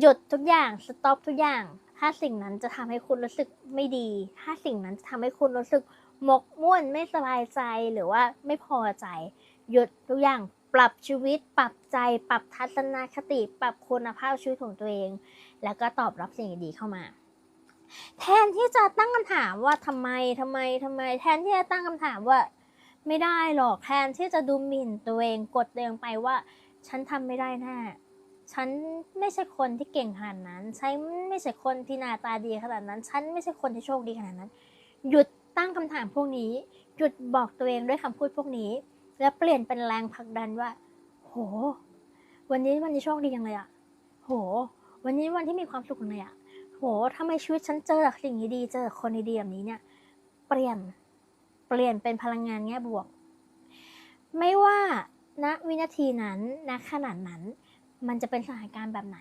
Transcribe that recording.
หยุดทุกอย่างสต็อปทุกอย่าง ถ้าสิ่งนั้นจะทำให้คุณรู้สึกไม่ดี ถ้าสิ่งนั้นจะทำให้คุณรู้สึกหมกมุ่นไม่สบายใจหรือว่าไม่พอใจ หยุดทุกอย่างปรับชีวิต ปรับใจ ปรับทัศนคติ ปรับคุณภาพชีวิตของตัวเอง แล้วก็ตอบรับสิ่งดีๆเข้ามา แทนที่จะตั้งคำถามว่าทำไมทำไมทำไม แทนที่จะตั้งคำถามว่า ไม่ได้หรอกแทนที่จะดูหมิ่นตัวเองกดตัวเองไปว่า ฉันทำไม่ได้แน่ ฉันไม่ใช่คนที่เก่งขนาดนั้น ฉันไม่ใช่คนที่หน้าตาดีขนาดนั้น ฉันไม่ใช่คนที่โชคดีขนาดนั้น หยุดตั้งคำถามพวกนี้ หยุดบอกตัวเองด้วยคำพูดพวกนี้ แล้วเปลี่ยนเป็นแรงผลักดันว่า โห วันนี้วันนี้โชคดีจังเลยอะโห วันนี้วันที่มีความสุขเลยอะโหทำไมชีวิตฉันเจอแต่สิ่งดีๆเจอแต่คนดีๆแบบนี้เนี่ย เปลี่ยน เปลี่ยนเป็นพลังงานแง่บวก ไม่ว่าณวินาทีนั้นณขนาดนั้น มันจะเป็นสถานการณ์แบบไหน